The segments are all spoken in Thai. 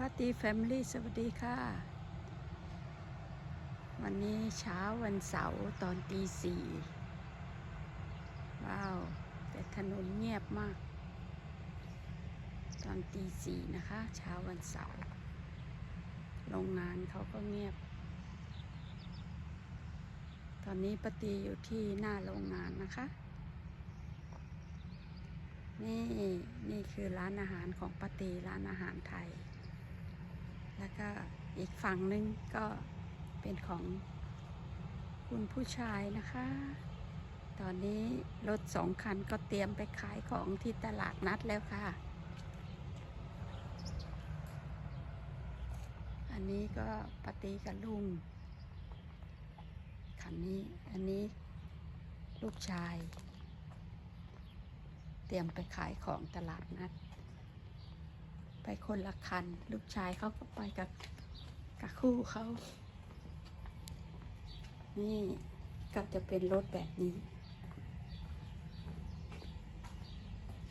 พาตีแฟมิลี่สวัสดีค่ะ วันนี้เช้าวันเสาร์ตอนตีสี่ว้าว แต่ถนนเงียบมาก ตอนตีสี่นะคะ เช้าวันเสาร์โรงงานเขาก็เงียบ ตอนนี้ปฏิอยู่ที่หน้าโรงงานนะคะ นี่ นี่คือร้านอาหารของปฏิร้านอาหารไทย แล้วก็อีกฝั่งหนึ่งก็เป็นของคุณผู้ชายนะคะ ตอนนี้รถสองคันก็เตรียมไปขายของที่ตลาดนัดแล้วค่ะ อันนี้ก็ปฏิกับลุงคันนี้ อันนี้ลูกชาย เตรียมไปขายของตลาดนัด ไปคนละคัน ลูกชายเขาก็ไปกับกับคู่เขา นี่ก็จะเป็นรถแบบนี้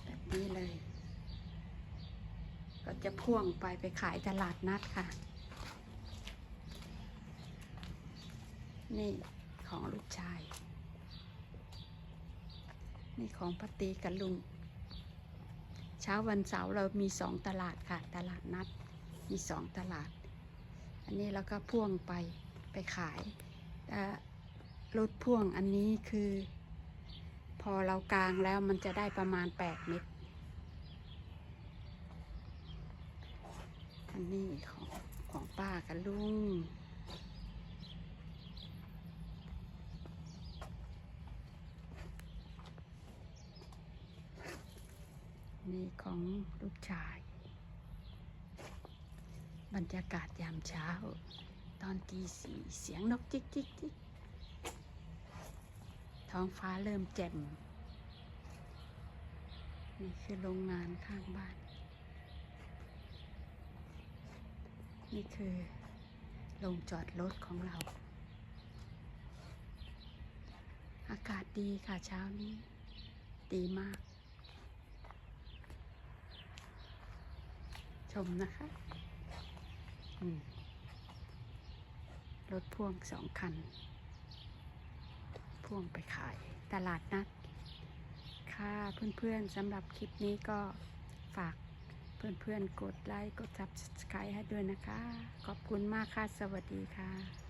แบบนี้เลย ก็จะพ่วงไปไปขายตลาดนัดค่ะ นี่ของลูกชาย นี่ของปตีกับลุง เช้าวันเสาร์เรามีสองตลาดค่ะ ตลาดนัดมีสองตลาด อันนี้เราก็พ่วงไปไปขายรถพ่วงอันนี้คือ พอเรากลางแล้วมันจะได้ประมาณ 8 เมตรอันนี้ของของป้ากับลุง นี่ของลูกชาย บรรยากาศยามเช้า ตอนตีสี่เสียงนกจิกจิกจิกท้องฟ้าเริ่มแจ่มนี่คือโรงงานข้างบ้าน นี่คือโรงจอดรถของเรา อากาศดีค่ะเช้านี้ ดีมาก ชมนะคะรถพ่วงสองคัน พ่วงไปขายตลาดนัด ค่ะเพื่อนๆสำหรับคลิปนี้ก็ฝากเพื่อนๆกดไลค์ กดซับสไครต์ให้ด้วยนะคะ ขอบคุณมากค่ะ สวัสดีค่ะ